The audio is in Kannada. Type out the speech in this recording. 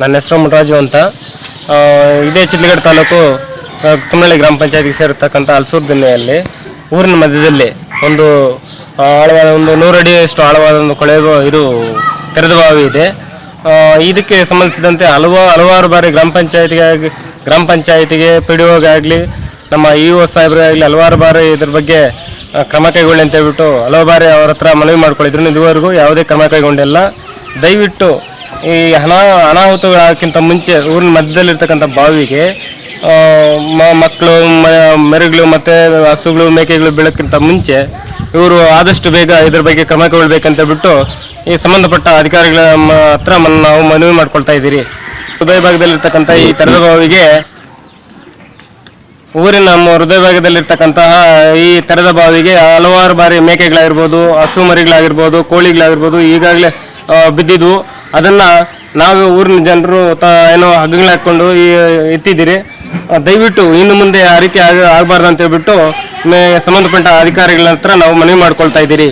ನನ್ನ ಹೆಸರು ಮುಟರಾಜು ಅಂತ. ಇದೇ ಚಿಲ್ಗಡ್ ತಾಲೂಕು ತುಮನಳ್ಳಿ ಗ್ರಾಮ ಪಂಚಾಯತಿಗೆ ಸೇರಿರ್ತಕ್ಕಂಥ ಹಲಸೂರು ದಿನ್ನೆಯಲ್ಲಿ ಊರಿನ ಮಧ್ಯದಲ್ಲಿ ಒಂದು ಆಳವಾದ ಒಂದು ನೂರು ಅಡಿಯಷ್ಟು ಆಳವಾದ ಒಂದು ಕೊಳೆ ಬಾ- ಇದು ತೆರೆದ ಬಾವಿ ಇದೆ ಇದಕ್ಕೆ ಸಂಬಂಧಿಸಿದಂತೆ ಹಲವು, ಹಲವಾರು ಬಾರಿ ಗ್ರಾಮ ಪಂಚಾಯತಿಗೆ ಗ್ರಾಮ ಪಂಚಾಯತಿಗೆ ಪಿ ಡಿ ಓಗಾಗಲಿ ನಮ್ಮ ಇ ಒ ಸಾಹೇಬ್ರಿಗಾಗಲಿ ಹಲವಾರು ಬಾರಿ ಇದ್ರ ಬಗ್ಗೆ ಕ್ರಮ ಕೈಗೊಳ್ಳಿ ಅಂತ ಹೇಳ್ಬಿಟ್ಟು ಹಲವು ಬಾರಿ ಅವ್ರ ಹತ್ರ ಮನವಿ ಮಾಡ್ಕೊಂಡಿದ್ರು ಇದುವರೆಗೂ ಯಾವುದೇ ಕ್ರಮ ಕೈಗೊಂಡಿಲ್ಲ. ದಯವಿಟ್ಟು ಈ ಹಣ ಅನಾಹುತಗಳಕ್ಕಿಂತ ಮುಂಚೆ ಊರಿನ ಮಧ್ಯದಲ್ಲಿರ್ತಕ್ಕಂಥ ಬಾವಿಗೆ ಮಕ್ಕಳು ಮರಿಗಳು ಮತ್ತು ಹಸುಗಳು, ಮೇಕೆಗಳು ಬೀಳೋಕ್ಕಿಂತ ಮುಂಚೆ ಇವರು ಆದಷ್ಟು ಬೇಗ ಇದ್ರ ಬಗ್ಗೆ ಕ್ರಮ ಕೊಳ್ಬೇಕಂತ ಬಿಟ್ಟು ಈ ಸಂಬಂಧಪಟ್ಟ ಅಧಿಕಾರಿಗಳ ಹತ್ರ ನಾವು ಮನವಿ ಮಾಡ್ಕೊಳ್ತಾ ಇದ್ದೀರಿ. ಹೃದಯ ಭಾಗದಲ್ಲಿರ್ತಕ್ಕಂಥ ಈ ತೆರೆದ ಬಾವಿಗೆ ಊರಿನ ಹೃದಯ ಭಾಗದಲ್ಲಿರ್ತಕ್ಕಂತಹ ಈ ತೆರೆದ ಬಾವಿಗೆ ಹಲವಾರು ಬಾರಿ ಮೇಕೆಗಳಾಗಿರ್ಬೋದು, ಹಸು ಮರಿಗಳಾಗಿರ್ಬೋದು, ಕೋಳಿಗಳಾಗಿರ್ಬೋದು, ಈಗಾಗಲೇ ಬಿದ್ದಿದ್ವು. ಅದನ್ನ ನಾವು ಊರಿನ ಜನರು ತ ಏನೋ ಹಗ್ಗಗಳು ಹಾಕ್ಕೊಂಡು ಈ ಎತ್ತಿದ್ದೀರಿ ದಯವಿಟ್ಟು ಇನ್ನು ಮುಂದೆ ಆ ರೀತಿ ಆಗ, ಆಗಬಾರ್ದು ಅಂತ ಹೇಳ್ಬಿಟ್ಟು ಸಂಬಂಧಪಟ್ಟ ಅಧಿಕಾರಿಗಳ ಹತ್ರ ನಾವು ಮನವಿ ಮಾಡ್ಕೊಳ್ತಾ ಇದ್ದೀರಿ.